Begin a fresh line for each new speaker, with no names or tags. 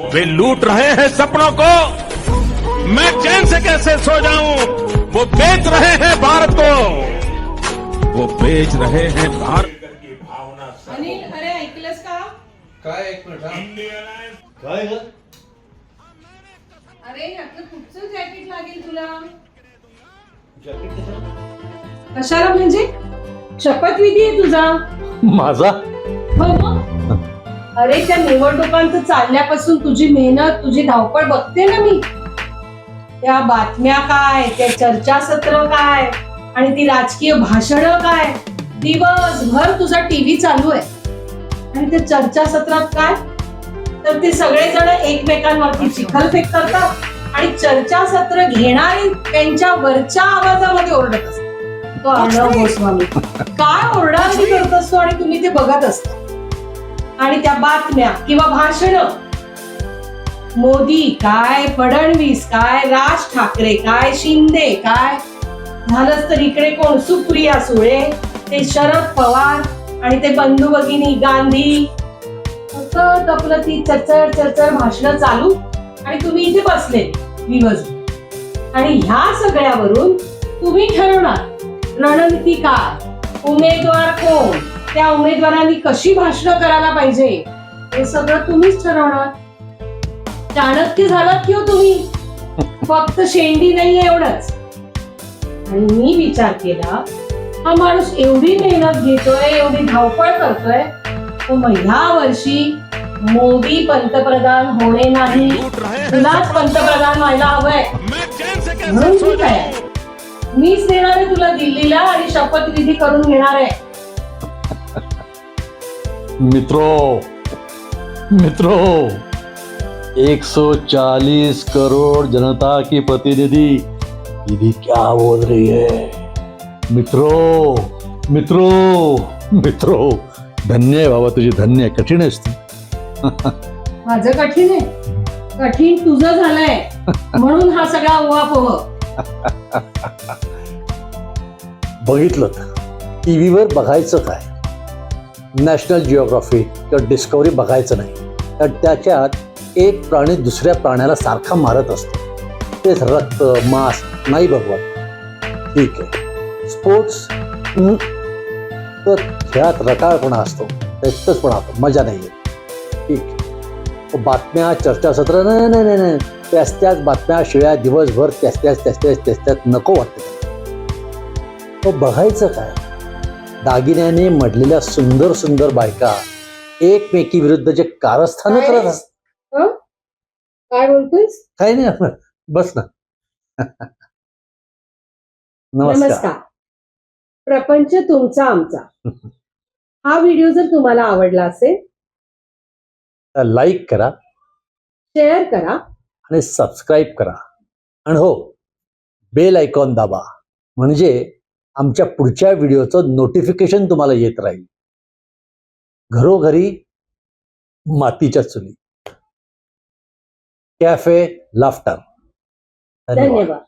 वे लूट रहे हैं सपनों को। मैं चैन से कैसे सो जाऊं? वो बेच रहे हैं भारत को। वो बेच रहे हैं भारत।
अनिल अरे ऐकलंस का?
काय एक मिनिट हा. काय ग?
अरे यातलं कुठचं जॅकेट लागेल तुला?
जॅकेट कशाला?
कशाला म्हणजे? शपथविधी आहे तुझा.
माझा?
हो मग. अरे त्या निवडणुकांचं चालल्यापासून तुझी मेहनत तुझी धावपळ बघते ना मी. त्या बातम्या काय त्या चर्चासत्र काय आणि ती राजकीय भाषण काय? दिवसभर तुझा टीव्ही चालू आहे. आणि त्या चर्चासत्रात काय? तर ते सगळेजण एकमेकांवरती चिखलफेक करतात आणि चर्चासत्र घेणारे त्यांच्या वरच्या आवाजामध्ये ओरडत असतात. तो अर्णव गोस्वामी. काय ओरडाओरडी करत असतो आणि तुम्ही ते बघत असता. आणि त्या बातम्या किंवा भाषण. मोदी काय फडणवीस काय राज ठाकरे काय शिंदे काय? झालंच तर इकडे कोण? सुप्रिया सुळे ते शरद पवार आणि ते बंधू भगिनी गांधी. सतत आपलं ती चरचर चरचर भाषण चालू आणि तुम्ही इथे बसले दिवस आणि ह्या सगळ्यावरून तुम्ही ठरवणार रणनीती काय उमेदवार कोण? त्या उमेदवारांनी कशी भाषणं करायला पाहिजे? हे सगळं तुम्हीच ठरवणार. चाणक्य झालात किंवा तुम्ही? फक्त शेंडी नाहीये एवढंच. आणि मी विचार केला हा माणूस एवढी मेहनत घेतोय एवढी धावपळ करतोय तर ह्या वर्षी मोदी पंतप्रधान होणे नाही. तुलाच पंतप्रधान व्हायला हवंय? म्हणून
ठीक
आहे. काय मीच देणार आहे तुला दिल्लीला आणि शपथविधी करून घेणार आहे.
मित्रों मित्रों 140 करोड़ जनता की प्रतिनिधि दीदी क्या बोल रही है? मित्रों मित्रों मित्रों धन्य आहे बाबा तुझी धन्य आहे कठीण आहेस तू
माझं कठीण आहे. कठीण तुझं झालंय. म्हणून हा सगळा उहापोह.
बघितलं बघायचं काय? नॅशनल जिओग्राफी किंवा डिस्कवरी बघायचं नाही. तर त्याच्यात एक प्राणी दुसऱ्या प्राण्याला सारखा मारत असतो. तेच रक्त मांस नाही भगवत. ठीक आहे. स्पोर्ट्स तर खेळात रटाळपणा असतो. त्यातच पण असतो मजा नाही येत ठीक आहे. बातम्या चर्चासत्र नाही नाही नाही नाही त्याच त्याच बातम्या शिळ्या दिवसभर त्याच त्याच त्याच त्याच त्याच त्याच नको वाटतं. तो बघायचं काय? दागिन्याने मडलेल्या सुंदर सुंदर बायका एकमेकी विरुद्ध जे कारस्थान? करत?
काय बोलतोयस?
काही नाही आपण बस ना. नमस्कार.
नमस्कार. प्रपंच तुमचा आमचा. हा व्हिडिओ जर तुम्हाला आवडला असेल
लाईक करा.
शेअर करा.
आणि सबस्क्राईब करा. आणि हो बेल आयकॉन दाबा. म्हणजे आमच्या पुढच्या व्हिडिओचं नोटिफिकेशन तुम्हाला येत राहील. घरोघरी मातीच्या चुली. Cafe laughter.
धन्यवाद.